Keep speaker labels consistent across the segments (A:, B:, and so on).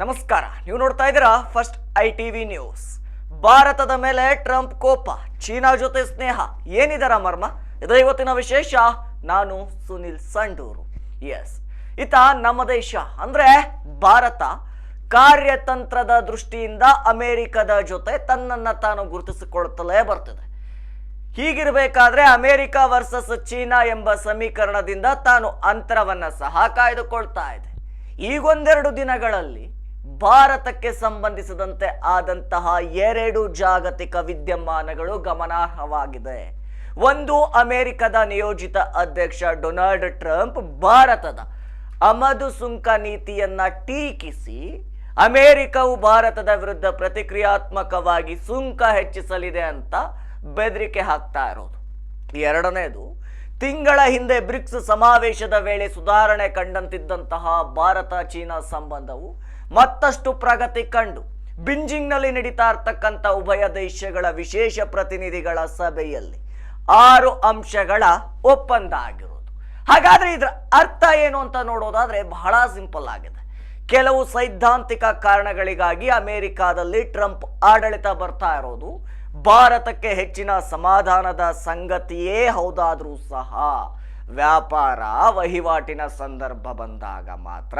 A: ನಮಸ್ಕಾರ. ನೀವು ನೋಡ್ತಾ ಇದ್ದೀರಾ first I T V news. ಭಾರತದ ಮೇಲೆ ಟ್ರಂಪ್ ಕೋಪ, ಚೀನಾ ಜೊತೆ ಸ್ನೇಹ, ಏನಿದರ ಮರ್ಮ? ಇದು ಇವತ್ತಿನ ವಿಶೇಷ. ನಾನು ಸುನಿಲ್ ಸಂಡೂರು. ಎಸ್ ಇತ ನಮ್ಮ ದೇಶ, ಅಂದ್ರೆ ಭಾರತ, ಕಾರ್ಯತಂತ್ರದ ದೃಷ್ಟಿಯಿಂದ ಅಮೆರಿಕದ ಜೊತೆ ತನ್ನನ್ನ ತಾನು ಗುರುತಿಸಿಕೊಳ್ಳುತ್ತಲೇ ಬರ್ತಿದೆ. ಹೀಗಿರಬೇಕಾದ್ರೆ ಅಮೆರಿಕ ವರ್ಸಸ್ ಚೀನಾ ಎಂಬ ಸಮೀಕರಣದಿಂದ ತಾನು ಅಂತರವನ್ನ ಸಹ ಕಾಯ್ದುಕೊಳ್ತಾ ಇದೆ. ಈಗೊಂದೆರಡು ದಿನಗಳಲ್ಲಿ ಭಾರತಕ್ಕೆ ಸಂಬಂಧಿಸಿದಂತೆ ಆದಂತಹ ಎರಡು ಜಾಗತಿಕ ವಿದ್ಯಮಾನಗಳು ಗಮನಾರ್ಹವಾಗಿದೆ. ಒಂದು ಅಮೆರಿಕದ ನಿಯೋಜಿತ ಅಧ್ಯಕ್ಷ ಡೊನಾಲ್ಡ್ ಟ್ರಂಪ್ ಭಾರತದ ಅಮದು ಸುಂಕ ನೀತಿಯನ್ನ ಟೀಕಿಸಿ ಅಮೆರಿಕವು ಭಾರತದ ವಿರುದ್ಧ ಪ್ರತಿಕ್ರಿಯಾತ್ಮಕವಾಗಿ ಸುಂಕ ಹೆಚ್ಚಿಸಲಿದೆ ಅಂತ ಬೆದರಿಕೆ ಹಾಕ್ತಾ ಇರೋದು. ಎರಡನೇದು, ತಿಂಗಳ ಹಿಂದೆ ಬ್ರಿಕ್ಸ್ ಸಮಾವೇಶದ ವೇಳೆ ಸುಧಾರಣೆ ಕಂಡಂತಿದ್ದಂತಹ ಭಾರತ ಚೀನಾ ಸಂಬಂಧವು ಮತ್ತಷ್ಟು ಪ್ರಗತಿ ಕಂಡು. ಬಿಂಜಿಂಗ್ನಲ್ಲಿ ನಡೀತಾ ಇರ್ತಕ್ಕಂಥ ಉಭಯ ದೇಶಗಳ ವಿಶೇಷ ಪ್ರತಿನಿಧಿಗಳ ಸಭೆಯಲ್ಲಿ ಆರು ಅಂಶಗಳ ಒಪ್ಪಂದ ಆಗಿರೋದು. ಹಾಗಾದ್ರೆ ಇದರ ಅರ್ಥ ಏನು ಅಂತ ನೋಡೋದಾದ್ರೆ ಬಹಳ ಸಿಂಪಲ್ ಆಗಿದೆ. ಕೆಲವು ಸೈದ್ಧಾಂತಿಕ ಕಾರಣಗಳಿಗಾಗಿ ಅಮೆರಿಕಾದಲ್ಲಿ ಟ್ರಂಪ್ ಆಡಳಿತ ಬರ್ತಾ ಇರೋದು. ಭಾರತಕ್ಕೆ ಹೆಚ್ಚಿನ ಸಮಾಧಾನದ ಸಂಗತಿಯೇ ಹೌದಾದರೂ ಸಹ ವ್ಯಾಪಾರ ವಹಿವಾಟಿನ ಸಂದರ್ಭ ಬಂದಾಗ ಮಾತ್ರ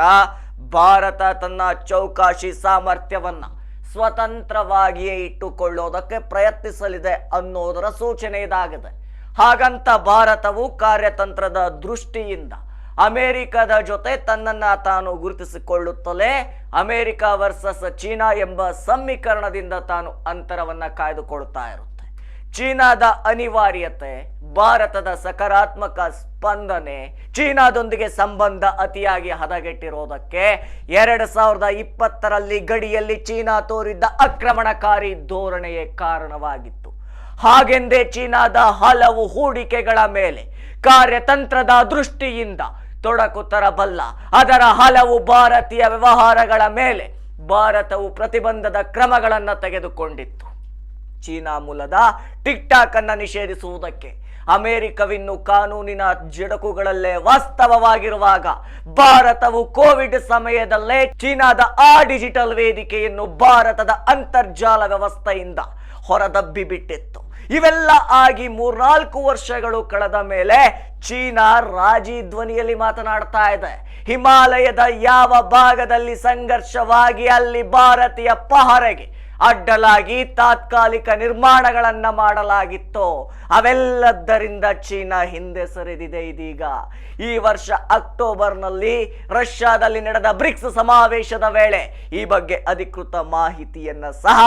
A: ಭಾರತ ತನ್ನ ಚೌಕಾಶಿ ಸಾಮರ್ಥ್ಯವನ್ನ ಸ್ವತಂತ್ರವಾಗಿಯೇ ಇಟ್ಟುಕೊಳ್ಳೋದಕ್ಕೆ ಪ್ರಯತ್ನಿಸಲಿದೆ ಅನ್ನೋದರ ಸೂಚನೆ ಇದಾಗಿದೆ. ಹಾಗಂತ ಭಾರತವು ಕಾರ್ಯತಂತ್ರದ ದೃಷ್ಟಿಯಿಂದ ಅಮೆರಿಕದ ಜೊತೆ ತನ್ನನ್ನ ತಾನು ಗುರುತಿಸಿಕೊಳ್ಳುತ್ತಲೇ ಅಮೆರಿಕ ವರ್ಸಸ್ ಚೀನಾ ಎಂಬ ಸಮೀಕರಣದಿಂದ ತಾನು ಅಂತರವನ್ನ ಕಾಯ್ದುಕೊಳ್ತಾ ಇರುತ್ತೆ ಚೀನಾದ ಅನಿವಾರ್ಯತೆ, ಭಾರತದ ಸಕಾರಾತ್ಮಕ ಸ್ಪಂದನೆ, ಚೀನಾದೊಂದಿಗೆ ಸಂಬಂಧ ಅತಿಯಾಗಿ ಹದಗೆಟ್ಟಿರೋದಕ್ಕೆ ಎರಡು ಸಾವಿರದ ಇಪ್ಪತ್ತರಲ್ಲಿ ಗಡಿಯಲ್ಲಿ ಚೀನಾ ತೋರಿದ್ದ ಆಕ್ರಮಣಕಾರಿ ಧೋರಣೆಯೇ ಕಾರಣವಾಗಿತ್ತು. ಹಾಗೆಂದೇ ಚೀನಾದ ಹಲವು ಹೂಡಿಕೆಗಳ ಮೇಲೆ ಕಾರ್ಯತಂತ್ರದ ದೃಷ್ಟಿಯಿಂದ ತೊಡಕು ತರಬಲ್ಲ ಅದರ ಹಲವು ಭಾರತೀಯ ವ್ಯವಹಾರಗಳ ಮೇಲೆ ಭಾರತವು ಪ್ರತಿಬಂಧದ ಕ್ರಮಗಳನ್ನು ತೆಗೆದುಕೊಂಡಿತ್ತು. ಚೀನಾ ಮೂಲದ ಟಿಕ್ ಟಾಕ್ ಅನ್ನು ನಿಷೇಧಿಸುವುದಕ್ಕೆ ಅಮೆರಿಕವಿನ್ನು ಕಾನೂನಿನ ಜಡಕುಗಳಲ್ಲೇ ವಾಸ್ತವವಾಗಿರುವಾಗ ಭಾರತವು ಕೋವಿಡ್ ಸಮಯದಲ್ಲೇ ಚೀನಾದ ಆ ಡಿಜಿಟಲ್ ವೇದಿಕೆಯನ್ನು ಭಾರತದ ಅಂತರ್ಜಾಲ ವ್ಯವಸ್ಥೆಯಿಂದ ಹೊರದಬ್ಬಿ ಬಿಟ್ಟಿತ್ತು. ಇವೆಲ್ಲ ಆಗಿ ಮೂರ್ನಾಲ್ಕು ವರ್ಷಗಳು ಕಳೆದ ಮೇಲೆ ಚೀನಾ ರಾಜಿ ಧ್ವನಿಯಲ್ಲಿ ಮಾತನಾಡ್ತಾ ಇದೆ. ಹಿಮಾಲಯದ ಯಾವ ಭಾಗದಲ್ಲಿ ಸಂಘರ್ಷವಾಗಿ ಅಲ್ಲಿ ಭಾರತೀಯ ಪಹರೆಗೆ ಅಡ್ಡಲಾಗಿ ತಾತ್ಕಾಲಿಕ ನಿರ್ಮಾಣಗಳನ್ನ ಮಾಡಲಾಗಿತ್ತು. ಅವೆಲ್ಲದರಿಂದ ಚೀನಾ ಹಿಂದೆ ಸರಿದಿದೆ ಇದೀಗ. ಈ ವರ್ಷ ಅಕ್ಟೋಬರ್ನಲ್ಲಿ ರಷ್ಯಾದಲ್ಲಿ ನಡೆದ ಬ್ರಿಕ್ಸ್ ಸಮಾವೇಶದ ವೇಳೆ ಈ ಬಗ್ಗೆ ಅಧಿಕೃತ ಮಾಹಿತಿಯನ್ನ ಸಹ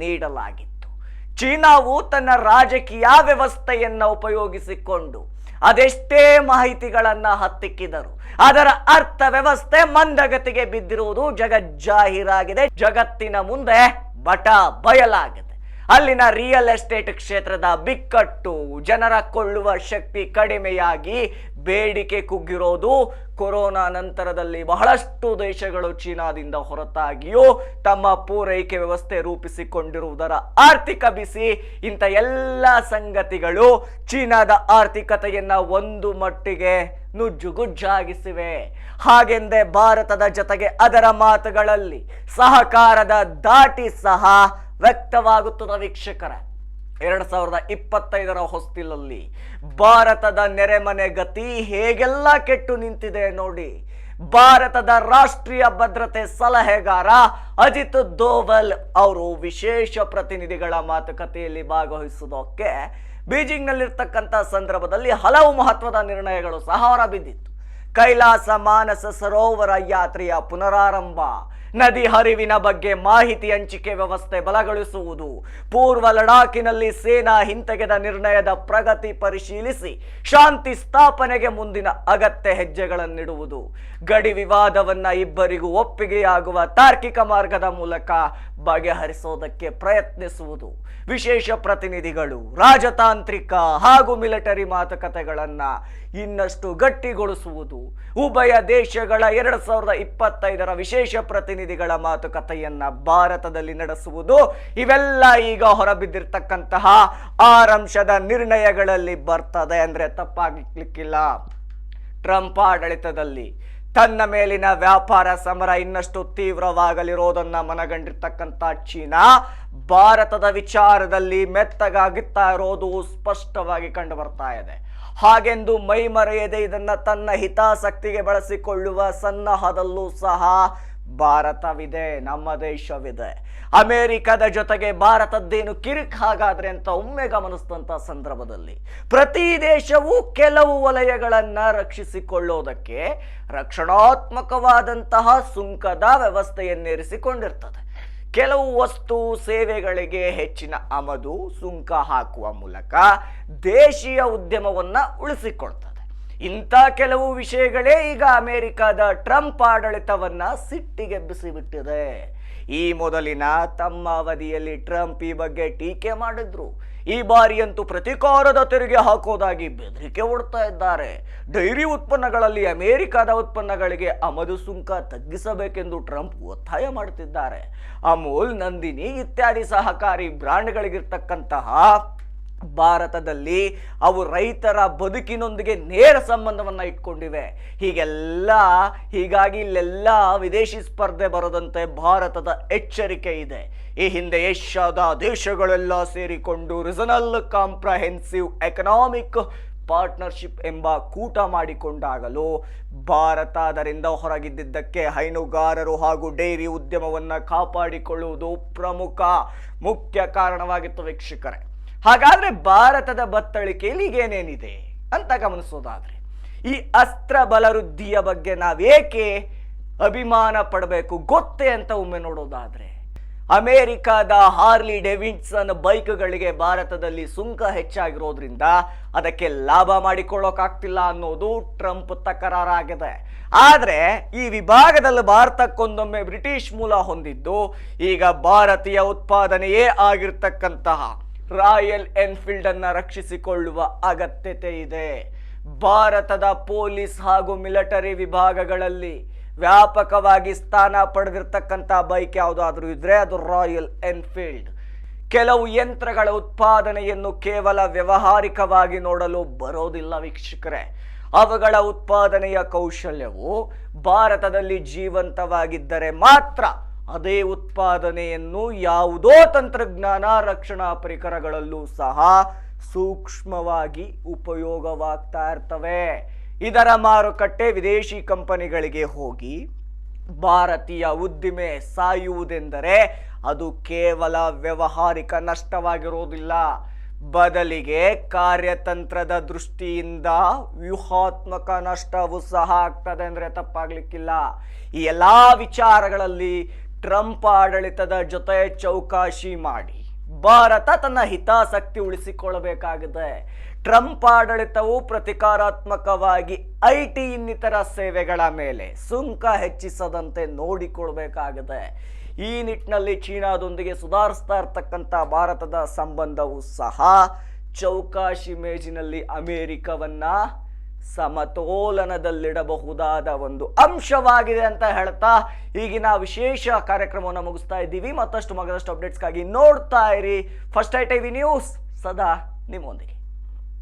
A: ನೀಡಲಾಗಿತ್ತು. ಚೀನಾವು ತನ್ನ ರಾಜಕೀಯ ವ್ಯವಸ್ಥೆಯನ್ನ ಉಪಯೋಗಿಸಿಕೊಂಡು ಅದೆಷ್ಟೇ ಮಾಹಿತಿಗಳನ್ನು ಹತ್ತಿಕ್ಕಿದರು ಅದರ ಅರ್ಥ ವ್ಯವಸ್ಥೆ ಮಂದಗತಿಗೆ ಬಿದ್ದಿರುವುದು ಜಗಜ್ಜಾಹಿರಾಗಿದೆ. ಜಗತ್ತಿನ ಮುಂದೆ ಬಟ ಬಯಲಾಗಿದೆ ಅಲ್ಲಿನ ರಿಯಲ್ ಎಸ್ಟೇಟ್ ಕ್ಷೇತ್ರದ ಬಿಕ್ಕಟ್ಟು, ಜನರ ಕೊಳ್ಳುವ ಶಕ್ತಿ ಕಡಿಮೆಯಾಗಿ ಬೇಡಿಕೆ ಕುಗ್ಗಿರೋದು ಕೊರೋನಾ ನಂತರದಲ್ಲಿ ಬಹಳಷ್ಟು ದೇಶಗಳು ಚೀನಾದಿಂದ ಹೊರತಾಗಿಯೂ ತಮ್ಮ ಪೂರೈಕೆ ವ್ಯವಸ್ಥೆ ರೂಪಿಸಿಕೊಂಡಿರುವುದರ ಆರ್ಥಿಕ ಬಿಸಿ. ಇಂಥ ಎಲ್ಲ ಸಂಗತಿಗಳು ಚೀನಾದ ಆರ್ಥಿಕತೆಯನ್ನ ಒಂದು ಮಟ್ಟಿಗೆ ನುಜ್ಜುಗುಜ್ಜಾಗಿಸಿವೆ. ಹಾಗೆಂದೇ ಭಾರತದ ಜೊತೆಗೆ ಅದರ ಮಾತುಗಳಲ್ಲಿ ಸಹಕಾರದ ದಾಟಿ ಸಹ ವ್ಯಕ್ತವಾಗುತ್ತದೆ ವೀಕ್ಷಕರ. ಎರಡು ಸಾವಿರದ ಇಪ್ಪತ್ತೈದರ ಹೊಸ್ತಿಲಲ್ಲಿ ಭಾರತದ ನೆರೆಮನೆ ಗತಿ ಹೇಗೆಲ್ಲ ಕೆಟ್ಟು ನಿಂತಿದೆ ನೋಡಿ. ಭಾರತದ ರಾಷ್ಟ್ರೀಯ ಭದ್ರತೆ ಸಲಹೆಗಾರ ಅಜಿತ್ ದೋವಲ್ ಅವರು ವಿಶೇಷ ಪ್ರತಿನಿಧಿಗಳ ಮಾತುಕತೆಯಲ್ಲಿ ಭಾಗವಹಿಸುವುದಕ್ಕೆ ಬೀಜಿಂಗ್ನಲ್ಲಿರ್ತಕ್ಕಂಥ ಸಂದರ್ಭದಲ್ಲಿ ಹಲವು ಮಹತ್ವದ ನಿರ್ಣಯಗಳು ಸಹ ಹೊರಬಿದ್ದಿತ್ತು ಕೈಲಾಸ ಮಾನಸ ಸರೋವರ ಯಾತ್ರೆಯ ಪುನರಾರಂಭ ನದಿ ಹರಿವಿನ ಬಗ್ಗೆ ಮಾಹಿತಿ ಹಂಚಿಕೆ ವ್ಯವಸ್ಥೆ ಬಲಗೊಳಿಸುವುದು. ಪೂರ್ವ ಲಡಾಖಿನಲ್ಲಿ ಸೇನಾ ಹಿಂತೆಗೆದ ನಿರ್ಣಯದ ಪ್ರಗತಿ ಪರಿಶೀಲಿಸಿ ಶಾಂತಿ ಸ್ಥಾಪನೆಗೆ ಮುಂದಿನ ಅಗತ್ಯ ಹೆಜ್ಜೆಗಳನ್ನಿಡುವುದು. ಗಡಿ ವಿವಾದವನ್ನ ಇಬ್ಬರಿಗೂ ಒಪ್ಪಿಗೆಯಾಗುವ ತಾರ್ಕಿಕ ಮಾರ್ಗದ ಮೂಲಕ ಬಗೆಹರಿಸೋದಕ್ಕೆ ಪ್ರಯತ್ನಿಸುವುದು. ವಿಶೇಷ ಪ್ರತಿನಿಧಿಗಳು, ರಾಜತಾಂತ್ರಿಕ ಹಾಗೂ ಮಿಲಿಟರಿ ಮಾತುಕತೆಗಳನ್ನ ಇನ್ನಷ್ಟು ಗಟ್ಟಿಗೊಳಿಸುವುದು. ಉಭಯ ದೇಶಗಳ ಎರಡ್ ಸಾವಿರದ ಇಪ್ಪತ್ತೈದರ ವಿಶೇಷ ಪ್ರತಿನಿಧಿಗಳ ಮಾತುಕತೆಯನ್ನ ಭಾರತದಲ್ಲಿ ನಡೆಸುವುದು. ಇವೆಲ್ಲ ಈಗ ಹೊರಬಿದ್ದಿರ್ತಕ್ಕಂತಹ ಆರಂಶದ ನಿರ್ಣಯಗಳಲ್ಲಿ ಬರ್ತದೆ ಅಂದ್ರೆ ತಪ್ಪಾಗಿಲಿಕ್ಕಿಲ್ಲ. ಟ್ರಂಪ್ ಆಡಳಿತದಲ್ಲಿ ತನ್ನ ಮೇಲಿನ ವ್ಯಾಪಾರ ಸಮರ ಇನ್ನಷ್ಟು ತೀವ್ರವಾಗಲಿರೋದನ್ನ ಮನಗಂಡಿರ್ತಕ್ಕಂಥ ಚೀನಾ ಭಾರತದ ವಿಚಾರದಲ್ಲಿ ಮೆತ್ತಗಾಗಿತ್ತಾ ಇರೋದು ಸ್ಪಷ್ಟವಾಗಿ ಕಂಡು ಬರ್ತಾ ಇದೆ. ಹಾಗೆಂದು ಮೈಮರೆಯದೆ ಇದನ್ನ ತನ್ನ ಹಿತಾಸಕ್ತಿಗೆ ಬಳಸಿಕೊಳ್ಳುವ ಸನ್ನಹದಲ್ಲೂ ಸಹ ಭಾರತವಿದೆ, ನಮ್ಮ ದೇಶವಿದೆ. ಅಮೆರಿಕದ ಜೊತೆಗೆ ಭಾರತದ್ದೇನು ಕಿರಿಕ್ ಹಾಗಾದ್ರೆ ಅಂತ ಒಮ್ಮೆ ಗಮನಿಸಿದಂಥ ಸಂದರ್ಭದಲ್ಲಿ ಪ್ರತಿ ದೇಶವೂ ಕೆಲವು ವಲಯಗಳನ್ನು ರಕ್ಷಿಸಿಕೊಳ್ಳೋದಕ್ಕೆ ರಕ್ಷಣಾತ್ಮಕವಾದಂತಹ ಸುಂಕದ ವ್ಯವಸ್ಥೆಯನ್ನೇರಿಸಿಕೊಂಡಿರ್ತದೆ. ಕೆಲವು ವಸ್ತು ಸೇವೆಗಳಿಗೆ ಹೆಚ್ಚಿನ ಆಮದು ಸುಂಕ ಹಾಕುವ ಮೂಲಕ ದೇಶೀಯ ಉದ್ಯಮವನ್ನ ಉಳಿಸಿಕೊಳ್ತದೆ. ಇಂಥ ಕೆಲವು ವಿಷಯಗಳೇ ಈಗ ಅಮೆರಿಕದ ಟ್ರಂಪ್ ಆಡಳಿತವನ್ನ ಸಿಟ್ಟಿಗೆಬ್ಬಿಸಿಬಿಟ್ಟಿದೆ ಈ ಮೊದಲಿನ ತಮ್ಮ ಅವಧಿಯಲ್ಲಿ ಟ್ರಂಪ್ ಈ ಬಗ್ಗೆ ಟೀಕೆ ಮಾಡಿದ್ರು. ಈ ಬಾರಿಯಂತೂ ಪ್ರತಿಕಾರದ ತೆರಿಗೆ ಹಾಕೋದಾಗಿ ಬೆದರಿಕೆ ಒಡ್ತಾ ಇದ್ದಾರೆ. ಡೈರಿ ಉತ್ಪನ್ನಗಳಲ್ಲಿ ಅಮೆರಿಕದ ಉತ್ಪನ್ನಗಳಿಗೆ ಆಮದು ಸುಂಕ ತಗ್ಗಿಸಬೇಕೆಂದು ಟ್ರಂಪ್ ಒತ್ತಾಯ ಮಾಡುತ್ತಿದ್ದಾರೆ. ಅಮೂಲ್, ನಂದಿನಿ ಇತ್ಯಾದಿ ಸಹಕಾರಿ ಬ್ರಾಂಡ್ಗಳಿಗಿರ್ತಕ್ಕಂತಹ ಭಾರತದಲ್ಲಿ ಅವು ರೈತರ ಬದುಕಿನೊಂದಿಗೆ ನೇರ ಸಂಬಂಧವನ್ನು ಇಟ್ಕೊಂಡಿವೆ. ಹೀಗೆಲ್ಲ, ಹೀಗಾಗಿ ಇಲ್ಲೆಲ್ಲ ವಿದೇಶಿ ಸ್ಪರ್ಧೆ ಬರದಂತೆ ಭಾರತದ ಎಚ್ಚರಿಕೆ ಇದೆ. ಈ ಹಿಂದೆ ಏಷ್ಯಾದ ದೇಶಗಳೆಲ್ಲ ಸೇರಿಕೊಂಡು ರಿಜನಲ್ ಕಾಂಪ್ರಹೆನ್ಸಿವ್ ಎಕನಾಮಿಕ್ ಪಾರ್ಟ್ನರ್ಶಿಪ್ ಎಂಬ ಕೂಟ ಮಾಡಿಕೊಂಡಾಗಲೂ ಭಾರತ ಅದರಿಂದ ಹೊರಗಿದ್ದಿದ್ದಕ್ಕೆ ಹೈನುಗಾರರು ಹಾಗೂ ಡೈರಿ ಉದ್ಯಮವನ್ನು ಕಾಪಾಡಿಕೊಳ್ಳುವುದು ಪ್ರಮುಖ, ಮುಖ್ಯ ಕಾರಣವಾಗಿತ್ತು ವೀಕ್ಷಕರೇ. ಹಾಗಾದ್ರೆ ಭಾರತದ ಬತ್ತಳಿಕೆಯಲ್ಲಿ ಏನೇನಿದೆ ಅಂತ ಗಮನಿಸೋದಾದ್ರೆ, ಈ ಅಸ್ತ್ರ ಬಲವೃದ್ಧಿಯ ಬಗ್ಗೆ ನಾವೇಕೆ ಅಭಿಮಾನ ಪಡಬೇಕು, ಗೊತ್ತೇ ಅಂತ ಒಮ್ಮೆ ನೋಡೋದಾದ್ರೆ, ಅಮೆರಿಕದ ಹಾರ್ಲಿ ಡೆವಿಡ್ಸನ್ ಬೈಕ್ಗಳಿಗೆ ಭಾರತದಲ್ಲಿ ಸುಂಕ ಹೆಚ್ಚಾಗಿರೋದ್ರಿಂದ ಅದಕ್ಕೆ ಲಾಭ ಮಾಡಿಕೊಳ್ಳೋಕಾಗ್ತಿಲ್ಲ ಅನ್ನೋದು ಟ್ರಂಪ್ ತಕರಾರಾಗಿದೆ. ಆದ್ರೆ ಈ ವಿಭಾಗದಲ್ಲಿ ಭಾರತಕ್ಕೊಂದೊಮ್ಮೆ ಬ್ರಿಟಿಷ್ ಮೂಲ ಹೊಂದಿದ್ದು, ಈಗ ಭಾರತೀಯ ಉತ್ಪಾದನೆಯೇ ಆಗಿರ್ತಕ್ಕಂತಹ ರಾಯಲ್ ಎನ್ಫೀಲ್ಡ್ ಅನ್ನ ರಕ್ಷಿಸಿಕೊಳ್ಳುವ ಅಗತ್ಯತೆ ಇದೆ. ಭಾರತದ ಪೊಲೀಸ್ ಹಾಗೂ ಮಿಲಿಟರಿ ವಿಭಾಗಗಳಲ್ಲಿ ವ್ಯಾಪಕವಾಗಿ ಸ್ಥಾನ ಪಡೆದಿರ್ತಕ್ಕಂಥ ಬೈಕ್ ಯಾವುದಾದ್ರೂ ಇದ್ರೆ ಅದು ರಾಯಲ್ ಎನ್ಫೀಲ್ಡ್. ಕೆಲವು ಯಂತ್ರಗಳ ಉತ್ಪಾದನೆಯನ್ನು ಕೇವಲ ವ್ಯವಹಾರಿಕವಾಗಿ ನೋಡಲು ಬರೋದಿಲ್ಲ ವೀಕ್ಷಕರೇ. ಅವುಗಳ ಉತ್ಪಾದನೆಯ ಕೌಶಲ್ಯವು ಭಾರತದಲ್ಲಿ ಜೀವಂತವಾಗಿದ್ದರೆ ಮಾತ್ರ ಅದೇ ಉತ್ಪಾದನೆಯನ್ನು ಯಾವುದೋ ತಂತ್ರಜ್ಞಾನ ರಕ್ಷಣಾ ಪರಿಕರಗಳಲ್ಲೂ ಸಹ ಸೂಕ್ಷ್ಮವಾಗಿ ಉಪಯೋಗವಾಗ್ತಾ ಇರ್ತವೆ. ಇದರ ಮಾರುಕಟ್ಟೆ ವಿದೇಶಿ ಕಂಪನಿಗಳಿಗೆ ಹೋಗಿ ಭಾರತೀಯ ಉದ್ದಿಮೆ ಸಾಯುವುದೆಂದರೆ ಅದು ಕೇವಲ ವ್ಯವಹಾರಿಕ ನಷ್ಟವಾಗಿರುವುದಿಲ್ಲ ಬದಲಿಗೆ ಕಾರ್ಯತಂತ್ರದ ದೃಷ್ಟಿಯಿಂದ ವ್ಯೂಹಾತ್ಮಕ ನಷ್ಟವು ಸಹ ಆಗ್ತದೆ ಅಂದರೆ ತಪ್ಪಾಗ್ಲಿಕ್ಕಿಲ್ಲ. ಈ ಎಲ್ಲ ವಿಚಾರಗಳಲ್ಲಿ ಟ್ರಂಪ್ ಆಡಳಿತದ ಜೊತೆ ಚೌಕಾಶಿ ಮಾಡಿ. ಭಾರತ ತನ್ನ ಹಿತಾಸಕ್ತಿ ಉಳಿಸಿಕೊಳ್ಳಬೇಕಾಗಿದೆ. ಟ್ರಂಪ್ ಆಡಳಿತವು ಪ್ರತಿಕಾರಾತ್ಮಕವಾಗಿ ಐ ಟಿ ಇನ್ನಿತರ ಸೇವೆಗಳ ಮೇಲೆ ಸುಂಕ ಹೆಚ್ಚಿಸದಂತೆ ನೋಡಿಕೊಳ್ಬೇಕಾಗಿದೆ ಈ ನಿಟ್ಟಿನಲ್ಲಿ ಚೀನಾದೊಂದಿಗೆ ಸುಧಾರಿಸ್ತಾ ಇರ್ತಕ್ಕಂಥ ಭಾರತದ ಸಂಬಂಧವು ಸಹ ಚೌಕಾಶಿ ಮೇಜಿನಲ್ಲಿ ಅಮೆರಿಕವನ್ನ ಸಮತೋಲನದಲ್ಲಿಡಬಹುದಾದ ಒಂದು ಅಂಶವಾಗಿದೆ ಅಂತ ಹೇಳ್ತಾ ಈಗಿನ ವಿಶೇಷ ಕಾರ್ಯಕ್ರಮವನ್ನು ಮುಗಿಸ್ತಾ ಇದ್ದೀವಿ. ಮತ್ತಷ್ಟು ಮಗದಷ್ಟು ಅಪ್ಡೇಟ್ಸ್ಗಾಗಿ ನೋಡ್ತಾ ಇರಿ. ಫಸ್ಟ್ ಐ ಟಿವಿ ನ್ಯೂಸ್ ಸದಾ ನಿಮ್ಮೊಂದಿಗೆ.